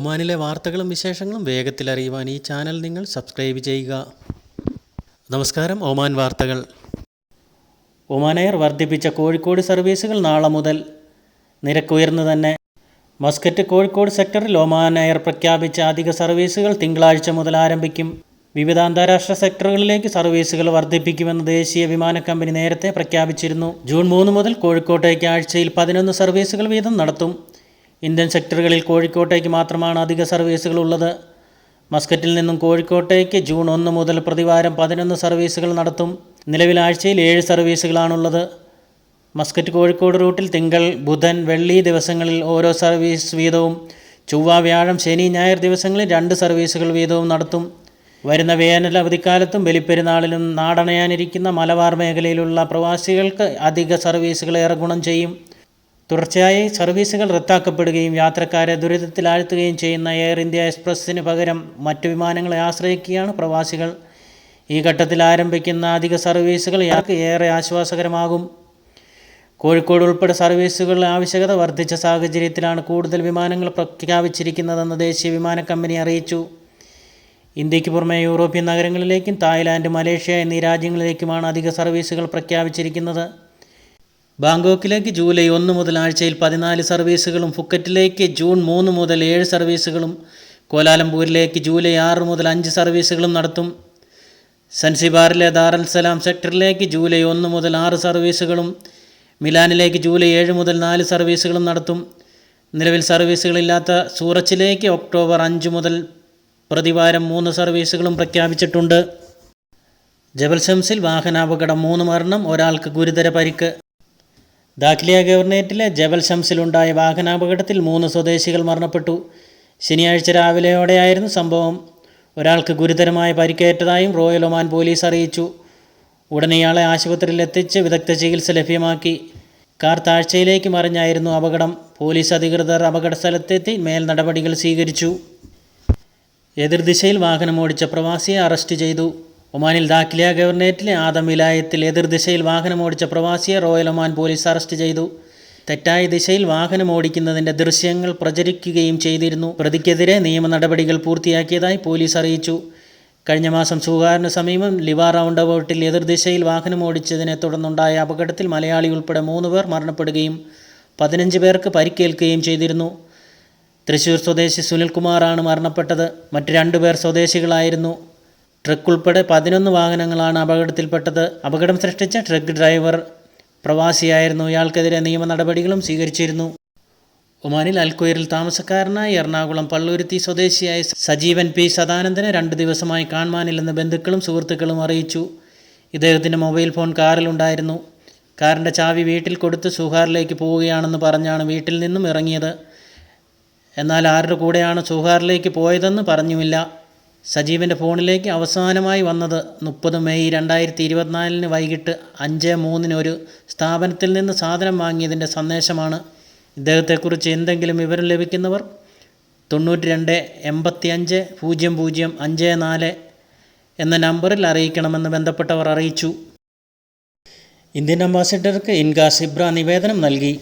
ഒമാനിലെ വാർത്തകളും വിശേഷങ്ങളും വേഗത്തിൽ അറിയുവാൻ ഈ ചാനൽ നിങ്ങൾ സബ്സ്ക്രൈബ് ചെയ്യുക. നമസ്കാരം ഒമാൻ വാർത്തകൾ. ഒമാൻ എയർ വർദ്ധിപ്പിച്ച കോഴിക്കോട് സർവീസുകൾ നാളെ മുതൽ. നിരക്കുയർന്നു തന്നെ. മസ്കറ്റ് കോഴിക്കോട് സെക്ടറിൽ ഒമാൻ എയർ പ്രഖ്യാപിച്ച അധിക സർവീസുകൾ തിങ്കളാഴ്ച മുതൽ ആരംഭിക്കും. വിവിധ അന്താരാഷ്ട്ര സെക്ടറുകളിലേക്ക് സർവീസുകൾ വർദ്ധിപ്പിക്കുമെന്ന് ദേശീയ വിമാന കമ്പനി നേരത്തെ പ്രഖ്യാപിച്ചിരുന്നു. ജൂൺ മൂന്ന് മുതൽ കോഴിക്കോട്ടേക്ക് ആഴ്ചയിൽ പതിനൊന്ന് സർവീസുകൾ വീതം നടത്തും. ഇന്ത്യൻ സെക്ടറുകളിൽ കോഴിക്കോട്ടേക്ക് മാത്രമാണ് അധിക സർവീസുകൾ ഉള്ളത്. മസ്കറ്റിൽ നിന്നും കോഴിക്കോട്ടേക്ക് ജൂൺ ഒന്ന് മുതൽ പ്രതിവാരം പതിനൊന്ന് സർവീസുകൾ നടത്തും. നിലവിൽ ആഴ്ചയിൽ ഏഴ് സർവീസുകളാണുള്ളത്. മസ്കറ്റ് കോഴിക്കോട് റൂട്ടിൽ തിങ്കൾ ബുധൻ വെള്ളി ദിവസങ്ങളിൽ ഓരോ സർവീസ് വീതവും ചൊവ്വ വ്യാഴം ശനി ഞായർ ദിവസങ്ങളിൽ രണ്ട് സർവീസുകൾ വീതവും നടത്തും. വരുന്ന വേനൽ അവധിക്കാലത്തും ബലിപ്പെരുന്നാളിലും നാടണയാനിരിക്കുന്ന മലബാർ മേഖലയിലുള്ള പ്രവാസികൾക്ക് അധിക സർവീസുകൾ ഏറെ ഗുണം ചെയ്യും. തുടർച്ചയായി സർവീസുകൾ റദ്ദാക്കപ്പെടുകയും യാത്രക്കാരെ ദുരിതത്തിലാഴ്ത്തുകയും ചെയ്യുന്ന എയർ ഇന്ത്യ എക്സ്പ്രസ്സിന് പകരം മറ്റു വിമാനങ്ങളെ ആശ്രയിക്കുകയാണ് പ്രവാസികൾ. ഈ ഘട്ടത്തിൽ ആരംഭിക്കുന്ന അധിക സർവീസുകൾ യാത്ര ഏറെ ആശ്വാസകരമാകും. കോഴിക്കോട് ഉൾപ്പെടെ സർവീസുകളുടെ ആവശ്യകത വർദ്ധിച്ച സാഹചര്യത്തിലാണ് കൂടുതൽ വിമാനങ്ങൾ പ്രഖ്യാപിച്ചിരിക്കുന്നതെന്ന് ദേശീയ വിമാന കമ്പനി അറിയിച്ചു. ഇന്ത്യയ്ക്ക് പുറമെ യൂറോപ്യൻ നഗരങ്ങളിലേക്കും തായ്ലാൻഡ് മലേഷ്യ എന്നീ രാജ്യങ്ങളിലേക്കുമാണ് അധിക സർവീസുകൾ പ്രഖ്യാപിച്ചിരിക്കുന്നത്. ബാങ്കോക്കിലേക്ക് ജൂലൈ ഒന്ന് മുതൽ ആഴ്ചയിൽ പതിനാല് സർവീസുകളും ഫുക്കറ്റിലേക്ക് ജൂൺ മൂന്ന് മുതൽ ഏഴ് സർവീസുകളും കോലാലംപൂരിലേക്ക് ജൂലൈ ആറ് മുതൽ അഞ്ച് സർവീസുകളും നടത്തും. സൻസിബാറിലെ ദാറൽ സലാം സെക്ടറിലേക്ക് ജൂലൈ ഒന്ന് മുതൽ ആറ് സർവീസുകളും മിലാനിലേക്ക് ജൂലൈ ഏഴ് മുതൽ നാല് സർവീസുകളും നടത്തും. നിലവിൽ സർവീസുകളില്ലാത്ത സൂറച്ചിലേക്ക് ഒക്ടോബർ അഞ്ച് മുതൽ പ്രതിവാരം മൂന്ന് സർവീസുകളും പ്രഖ്യാപിച്ചിട്ടുണ്ട്. ജബൽ ഷംസിൽ വാഹനാപകടം മൂന്ന് മരണം ഒരാൾക്ക് ഗുരുതര പരിക്ക്. ദാഖ്ലിയ ഗവർണേറ്റിലെ ജബൽ ഷംസിലുണ്ടായ വാഹനാപകടത്തിൽ മൂന്ന് സ്വദേശികൾ മരണപ്പെട്ടു. ശനിയാഴ്ച രാവിലെയോടെയായിരുന്നു സംഭവം. ഒരാൾക്ക് ഗുരുതരമായ പരിക്കേറ്റതായും റോയൽ ഒമാൻ പോലീസ് അറിയിച്ചു. ഉടനെ ഇയാളെ ആശുപത്രിയിൽ എത്തിച്ച് വിദഗ്ധ ചികിത്സ ലഭ്യമാക്കി. കാർ താഴ്ചയിലേക്ക് മറിഞ്ഞായിരുന്നു അപകടം. പോലീസ് അധികൃതർ അപകട സ്ഥലത്തെത്തി മേൽ നടപടികൾ സ്വീകരിച്ചു. എതിർദിശയിൽ വാഹനം ഓടിച്ച പ്രവാസിയെ അറസ്റ്റ് ചെയ്തു. ഒമാനിൽ ദാഖിലിയ ഗവർണേറ്റിലെ ആദം വിലായത്തിൽ എതിർദിശയിൽ വാഹനമോടിച്ച പ്രവാസിയെ റോയൽ ഒമാൻ പോലീസ് അറസ്റ്റ് ചെയ്തു. തെറ്റായ ദിശയിൽ വാഹനം ഓടിക്കുന്നതിന്റെ ദൃശ്യങ്ങൾ പ്രചരിക്കുകയും ചെയ്തിരുന്നു. പ്രതിക്കെതിരെ നിയമ നടപടികൾ പൂർത്തിയാക്കിയതായി പോലീസ് അറിയിച്ചു. കഴിഞ്ഞ മാസം സൂഹാറിന് സമീപം ലിവ റൗണ്ട് അബൌട്ടിൽ എതിർദിശയിൽ വാഹനം ഓടിച്ചതിനെ തുടർന്നുണ്ടായ അപകടത്തിൽ മലയാളി ഉൾപ്പെടെ മൂന്ന് പേർ മരണപ്പെടുകയും പതിനഞ്ച് പേർക്ക് പരിക്കേൽക്കുകയും ചെയ്തിരുന്നു. തൃശൂർ സ്വദേശി സുനിൽകുമാറാണ് മരണപ്പെട്ടത്. മറ്റ് രണ്ടുപേർ സ്വദേശികളായിരുന്നു. ട്രക്ക് ഉൾപ്പെടെ പതിനൊന്ന് വാഹനങ്ങളാണ് അപകടത്തിൽപ്പെട്ടത്. അപകടം സൃഷ്ടിച്ച ട്രക്ക് ഡ്രൈവർ പ്രവാസിയായിരുന്നു. ഇയാൾക്കെതിരെ നിയമ നടപടികളും സ്വീകരിച്ചിരുന്നു. ഒമാനിൽ അൽക്കുയറിൽ താമസക്കാരനായ എറണാകുളം പള്ളുരുത്തി സ്വദേശിയായ സജീവൻ പി. സദാനന്ദനെ രണ്ട് ദിവസമായി കാണുവാനില്ലെന്ന് ബന്ധുക്കളും സുഹൃത്തുക്കളും അറിയിച്ചു. ഇദ്ദേഹത്തിന്റെ മൊബൈൽ ഫോൺ കാറിലുണ്ടായിരുന്നു കാറിന്റെ ചാവി വീട്ടിൽ കൊടുത്ത് സുഹാറിലേക്ക് പോവുകയാണെന്ന് പറഞ്ഞാണ് വീട്ടിൽ നിന്നും ഇറങ്ങിയത്. എന്നാൽ ആരുടെ കൂടെയാണ് സുഹാറിലേക്ക് പോയതെന്ന് പറഞ്ഞുമില്ല. സജീവന്റെ ഫോണിലേക്ക് അവസാനമായി വന്നത് മുപ്പത് മെയ് രണ്ടായിരത്തി ഇരുപത്തിനാലിന് വൈകിട്ട് അഞ്ച് മൂന്നിന് ഒരു സ്ഥാപനത്തിൽ നിന്ന് സാധനം വാങ്ങിയതിന്റെ സന്ദേശമാണ്. ഇദ്ദേഹത്തെക്കുറിച്ച് എന്തെങ്കിലും വിവരം ലഭിക്കുന്നവർ തൊണ്ണൂറ്റി രണ്ട് എൺപത്തി അഞ്ച് പൂജ്യം പൂജ്യം അഞ്ച് നാല് എന്ന നമ്പറിൽ അറിയിക്കണമെന്ന് ബന്ധപ്പെട്ടവർ അറിയിച്ചു. ഇന്ത്യൻ അംബാസിഡർക്ക് ഇൻഗാസ് ഇബ്ര നിവേദനം നൽകി.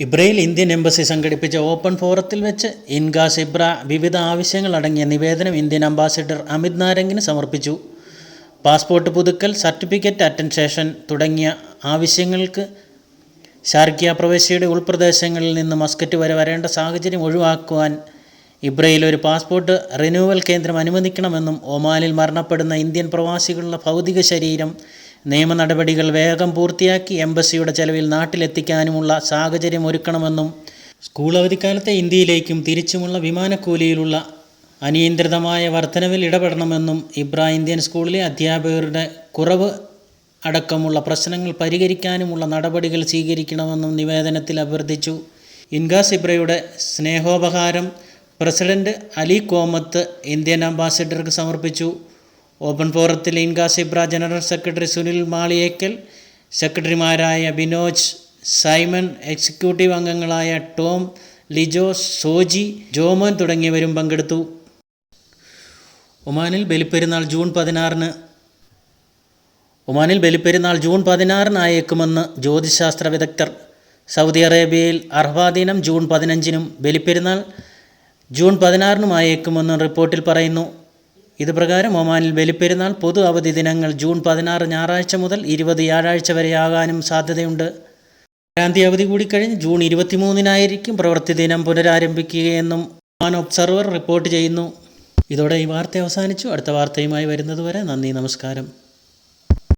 ഇബ്രയിൽ ഇന്ത്യൻ എംബസി സംഘടിപ്പിച്ച ഓപ്പൺ ഫോറത്തിൽ വെച്ച് ഇൻഗാസ് ഇബ്ര വിവിധ ആവശ്യങ്ങൾ അടങ്ങിയ നിവേദനം ഇന്ത്യൻ അംബാസിഡർ അമിത് നാരംഗിന് സമർപ്പിച്ചു. പാസ്പോർട്ട് പുതുക്കൽ സർട്ടിഫിക്കറ്റ് അറ്റൻസേഷൻ തുടങ്ങിയ ആവശ്യങ്ങൾക്ക് ഷാർക്കിയ പ്രവേശിയുടെ ഉൾപ്രദേശങ്ങളിൽ നിന്ന് മസ്കറ്റ് വരെ വരേണ്ട സാഹചര്യം ഒഴിവാക്കുവാൻ ഇബ്രയിൽ ഒരു പാസ്പോർട്ട് റിന്യൂവൽ കേന്ദ്രം അനുവദിക്കണമെന്നും ഒമാനിൽ മരണപ്പെടുന്ന ഇന്ത്യൻ പ്രവാസികളുടെ ഭൗതിക ശരീരം നിയമ നടപടികൾ വേഗം പൂർത്തിയാക്കി എംബസിയുടെ ചെലവിൽ നാട്ടിലെത്തിക്കാനുമുള്ള സാഹചര്യം ഒരുക്കണമെന്നും സ്കൂൾ അവധിക്കാലത്തെ ഇന്ത്യയിലേക്കും തിരിച്ചുമുള്ള വിമാനക്കൂലിയിലുള്ള അനിയന്ത്രിതമായ വർധനവിൽ ഇടപെടണമെന്നും ഇബ്ര ഇന്ത്യൻ സ്കൂളിലെ അധ്യാപകരുടെ കുറവ് അടക്കമുള്ള പ്രശ്നങ്ങൾ പരിഹരിക്കാനുമുള്ള നടപടികൾ സ്വീകരിക്കണമെന്നും നിവേദനത്തിൽ അഭ്യർത്ഥിച്ചു. ഇൻഗാസ് ഇബ്രയുടെ സ്നേഹോപഹാരം പ്രസിഡന്റ് അലി കോമത്ത് ഇന്ത്യൻ അംബാസിഡർക്ക് സമർപ്പിച്ചു. ഓപ്പൺ ഫോറത്തിൽ ഇൻകാസിബ്ര ജനറൽ സെക്രട്ടറി സുനിൽ മാളിയേക്കൽ സെക്രട്ടറിമാരായ ബിനോജ് സൈമൺ എക്സിക്യൂട്ടീവ് അംഗങ്ങളായ ടോം ലിജോ സോജി ജോമോൻ തുടങ്ങിയവരും പങ്കെടുത്തു. ഒമാനിൽ ബലിപ്പെരുന്നാൾ ജൂൺ പതിനാറിന് ഒമാനിൽ ബലിപ്പെരുന്നാൾ ജൂൺ പതിനാറിനായേക്കുമെന്ന് ജ്യോതിശാസ്ത്ര വിദഗ്ധർ. സൗദി അറേബ്യയിൽ അർഹാദിനം ജൂൺ പതിനഞ്ചിനും ബലിപ്പെരുന്നാൾ ജൂൺ പതിനാറിനുമായേക്കുമെന്നും റിപ്പോർട്ടിൽ പറയുന്നു. ഇത് പ്രകാരം ഒമാനിൽ ബലിപ്പെരുന്നാൾ പൊതു അവധി ദിനങ്ങൾ ജൂൺ പതിനാറ് ഞായറാഴ്ച മുതൽ ഇരുപത് വ്യാഴാഴ്ച വരെയാകാനും സാധ്യതയുണ്ട്. ക്രാന്തി അവധി കൂടി കഴിഞ്ഞ് ജൂൺ ഇരുപത്തിമൂന്നിനായിരിക്കും പ്രവൃത്തി ദിനം പുനരാരംഭിക്കുകയെന്നും ഒമാൻ ഒബ്സർവർ റിപ്പോർട്ട് ചെയ്യുന്നു. ഇതോടെ ഈ വാർത്ത അവസാനിച്ചു. അടുത്ത വാർത്തയുമായി വരുന്നതുവരെ നന്ദി നമസ്കാരം.